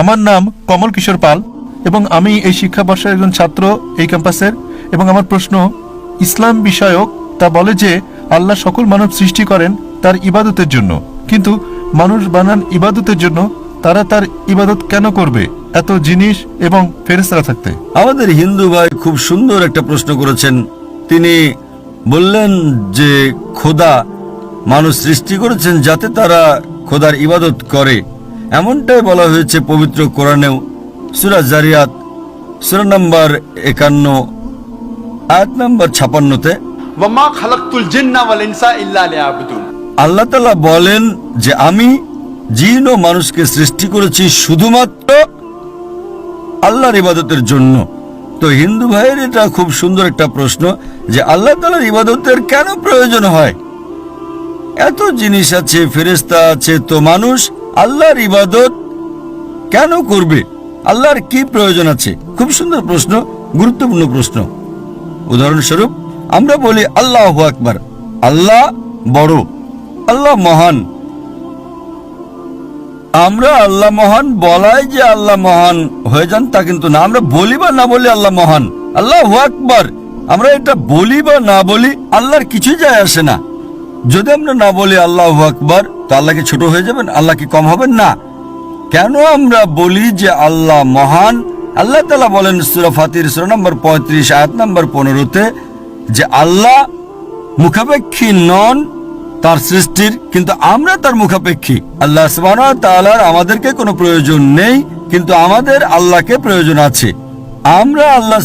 আমার নাম কমল কিশোর পাল এবং আমি এই শিক্ষাবর্ষের একজন ছাত্র এই ক্যাম্পাসের এবং আমার প্রশ্ন, ইসলাম বিষয়ক তা বলে যে আল্লাহ সকল মানব সৃষ্টি করেন তার ইবাদতের জন্য। কিন্তু মানুষ বানান ইবাদতের জন্য, তারা তার ইবাদত কেন করবে? এত জিনিস এবং ফেরেস্তারা থাকতে। আমাদের হিন্দু ভাই খুব সুন্দর একটা প্রশ্ন করেছেন। তিনি বললেন যে, খোদা মানুষ সৃষ্টি করেছেন যাতে তারা খোদার ইবাদত করে। এমনটাই বলা হয়েছে পবিত্র কোরআনেও। সুরা জারিয়াত সুরা নম্বর একান্ন আয়াত নম্বর ছাপান্নতে আল্লাহ তালা বলেন যে আমি জিন ও মানুষকে সৃষ্টি করেছি শুধুমাত্র আল্লাহর ইবাদতের জন্য। তো হিন্দু ভাইয়ের এটা খুব সুন্দর একটা প্রশ্ন যে আল্লাহ তালার ইবাদতের কেন প্রয়োজন হয়? এত জিনিস আছে ফেরিস্তা আছে তো মানুষ আল্লাহর ইবাদত কেন করবে? আল্লাহর কি প্রয়োজন আছে? খুব সুন্দর প্রশ্ন, গুরুত্বপূর্ণ প্রশ্ন। উদাহরণস্বরূপ, আমরা বলি, আল্লাহ আকবার। আল্লাহ বড়, আল্লাহ মহান। আমরা আল্লাহ মহান বলাই যে আল্লাহ মহান হয়ে যান তা কিন্তু না। আমরা বলি বা না বলি আল্লাহ মহান। আল্লাহ আকবার। আমরা এটা বলি বা না বলি আল্লাহর কিছুই যায় আসে না। যদি আমরা না বলি আল্লাহ আকবার তো আল্লাহকে ছোট হয়ে যাবেন? আল্লাহ কি কম হবেন? না। কেন আমরা বলি যে আল্লাহ মহান? আল্লাহ তালা বলেন সুরা ফাতির, সুরা নম্বর পঁয়ত্রিশ, আয়াত নম্বর পনেরোতে যে আল্লাহ মুখাপেক্ষী নন তার সৃষ্টির, কিন্তু আমরা তার মুখাপেক্ষী। আল্লাহ তাআলার আমাদেরকে কোনো প্রয়োজন নেই, কিন্তু আমাদের আল্লাহকে প্রয়োজন আছে। আমরা আল্লাহ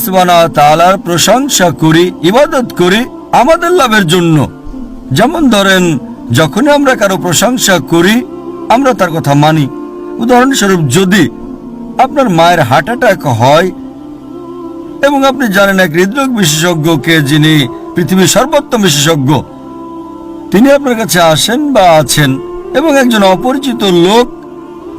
তাআলার প্রশংসা করি, ইবাদত করি আমাদের লাভের জন্য। যেমন ধরেন যখনই আমরা কারও প্রশংসা করি, আমরা তার কথা মানি। উদাহরণস্বরূপ, যদি আপনার মায়ের হার্ট অ্যাটাক হয়, এবং আপনি জানেন এক হৃদরোগ বিশেষজ্ঞকে যিনি পৃথিবীর সর্বোত্তম বিশেষজ্ঞ, তিনি আপনার কাছে আসেন বা আছেন, এবং একজন অপরিচিত লোক,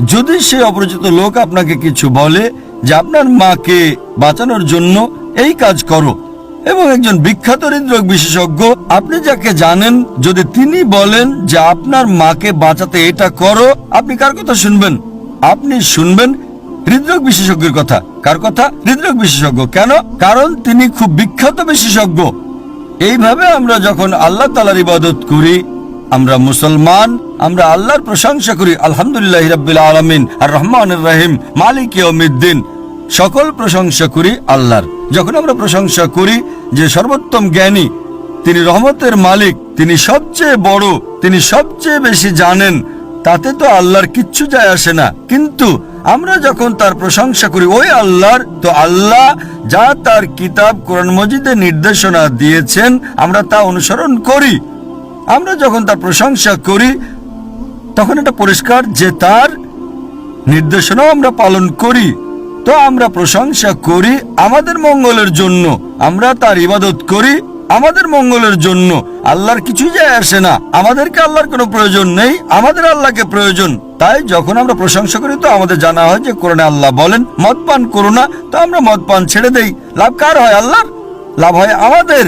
যদি সে অপরিচিত লোক আপনাকে কিছু বলে যে, আপনার মাকে বাঁচানোর জন্য এই কাজ করো। এবং একজন বিখ্যাত হৃদরোগ বিশেষজ্ঞ, আপনি যাকে জানেন, যদি তিনি বলেন যে আপনার মাকে বাঁচাতে এটা করো, আপনি কার কথা শুনবেন? আপনি শুনবেন হৃদরোগ বিশেষজ্ঞের কথা। কার কথা? হৃদরোগ বিশেষজ্ঞ। কেন? কারণ তিনি খুব বিখ্যাত বিশেষজ্ঞ। এইভাবে আমরা যখন আল্লাহ তালার ইবাদত করি, আমরা মুসলমান, আমরা আল্লাহর প্রশংসা করি, আলহামদুলিল্লাহ রাব্বিল আলামিন, আর রহমান রাহিম, মালিক ইয়মিদ্দিন সকল প্রশংসা করি আল্লাহর। যখন আমরা প্রশংসা করি যে সর্বোত্তম জ্ঞানী, তিনি রহমতের মালিক, তিনি সবচেয়ে বড়, তিনি সবচেয়ে বেশি জানেন, তাতে তো আল্লাহর কিচ্ছু যায় আসে না। কিন্তু আমরা যখন তার প্রশংসা করি, ওই আল্লাহর, তো আল্লাহ যা তার কিতাব কোরআন মজিদে নির্দেশনা দিয়েছেন, আমরা তা অনুসরণ করি। আমরা যখন তার প্রশংসা করি, তখন এটা পরিষ্কার যে তার নির্দেশনাও আমরা পালন করি। তো আমরা প্রশংসা করি আমাদের মঙ্গলের জন্য। আমরা তার ইবাদত করি আমাদের মঙ্গলের জন্য। আল্লাহর কিছুই যায় আসে না। আমাদেরকে আল্লাহর কোনো প্রয়োজন নেই, আমাদের আল্লাহকে প্রয়োজন। তাই যখন আমরা প্রশংসা করি, তো আমাদের জানা হয় যে কোরআনে আল্লাহ বলেন, মদ পান করো না, তো আমরা মদ পান ছেড়ে দেই। লাভ কার হয় আল্লাহর? লাভ হয় আমাদের।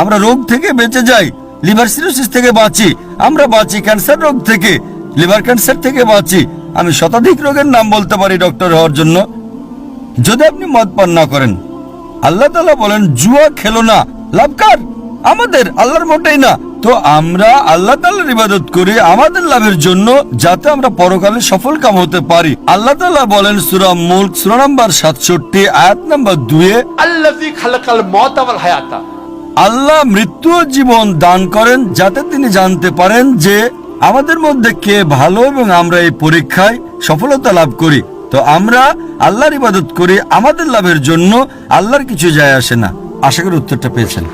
আমরা রোগ থেকে বেঁচে যাই, লিভার সিরোসিস থেকে বাঁচি। আমরা বাঁচি ক্যান্সার রোগ থেকে, লিভার ক্যান্সার থেকে বাঁচি। আমি শতাধিক রোগের নাম বলতে পারি, ডক্টর, হওয়ার জন্য। যদি আপনি মদ পান না করেন আল্লাহ তালা বলেন জুয়া খেলো না। লাভকার আমাদের আল্লাহর মোটেই না। তো আমরা আল্লাহ তাল্লাহর ইবাদত করি আমাদের লাভের জন্য যাতে আমরা পরকালে সফল কাম হতে পারি। আল্লাহ তাল্লাহ বলেন সুরা মুল্ক সুরা নাম্বার সাতষট্টি আয়াত নাম্বার দুয়ে আল্লাহ মৃত্যু জীবন দান করেন যাতে তিনি জানতে পারেন যে আমাদের মধ্যে কে ভালো এবং আমরা এই পরীক্ষায় সফলতা লাভ করি। তো আমরা আল্লাহর ইবাদত করি, আমাদের লাভের জন্য আল্লাহর কিছু যায় আসে না। আশা করি উত্তরটা পেয়েছেন।